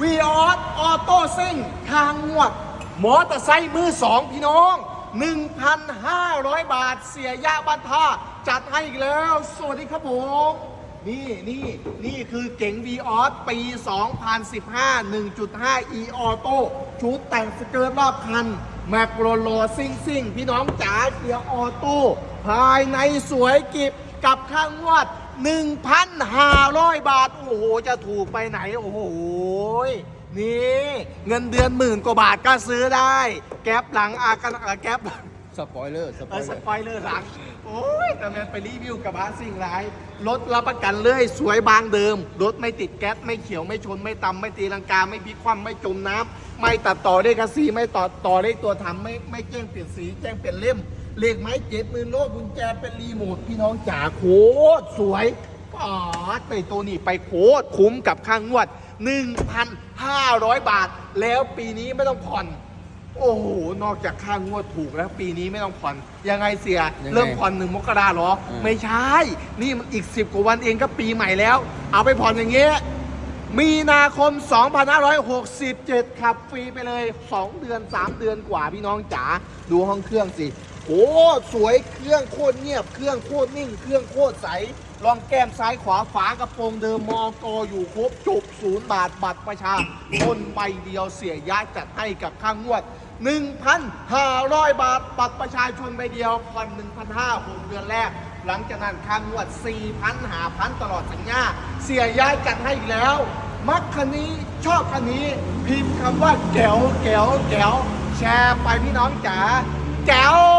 วีออสออโต้ซิ่งทางงวด มอเตอร์ไซค์มือสองพี่น้อง 1,500 บาทเสียยาบันท่าจัดให้อีกแล้ว สวัสดีครับผม นี่นี่นี่คือเก๋ง v ีออสปี 2015 1.5 e auto ชุดแต่งสเกิร์ตรอบคัน แมกโรโลซิ่งซิ่งพี่น้องจ๋าเกียร์ออโต้ภายในสวยกิบกับข้างงวด 1,500 บาท โอ้โห จะถูกไปไหน โอ้โห นี่ เงินเดือนหมื่นกว่าบาทก็ซื้อได้ แก๊ปหลังอากันอะแก๊ป สปอยเลอร์สปเออยอเลสอร์ปอยเลอร์หลัง โอ้ย แต่แมนไปรีวิวกับบ้านสิ่งร้ายรถรับประกันเลยสวยบางเดิม รถไม่ติดแก๊ส ไม่เขียวไม่ชน ไม่ตำไม่ตีลังกา ไม่พลิกคว่ำไม่จมน้ำไม่ตัดต่อด้วยกระสีไม่ต่อต่อด้วยตัวทำไม่ไม่แจ้งเปลี่ยนสีแจ้งเปลี่ยนเล่มเลขไม้เจ็ดหมื่นโลกุญแจเป็นรีโมทพี่น้องจ๋าโคตรสวยป๋าดไปตัวนี้ไปโคตรคุ้มกับค่างวด 1,500 บาท แล้วปีนี้ไม่ต้องผ่อน โอ้โห นอกจากค่างวดถูกแล้ว ปีนี้ไม่ต้องผ่อน ยังไงเสีย ยังไงเริ่มผ่อนหนึ่งมกราเหรอ อืม ไม่ใช่ นี่มันอีก 10 กว่าวันเองก็ปีใหม่แล้ว เอาไปผ่อนอย่างเงี้ย มีนาคม 2567 ขับฟรีไปเลย 2 เดือน 3 เดือนกว่าพี่น้องจ๋า ดูห้องเครื่องสิ โอ้สวยเครื่องโคตรเงียบ เครื่องโคตรนิ่ง เครื่องโคตรใสลองแก้มซ้ายขวาฝากระโปรงเดิมมอกออยู่ครบจบศูนย์บาทบัตรประชาชนใบเดียวเสียย้ายจัดให้กับข้างงวด 1,500 บาทบัตรประชาชนใบเดียวผ่อน1,500 6เดือนแรก หลังจากนั้นข้างงวด 4,000หาพันตลอดสัญญาเสียย้ายจัดให้อีกแล้วมักคันนี้ชอบคันนี้พิมพ์คำว่าแก้วแก้วแก้วแชร์ไปพี่น้องจ๋าแก้ว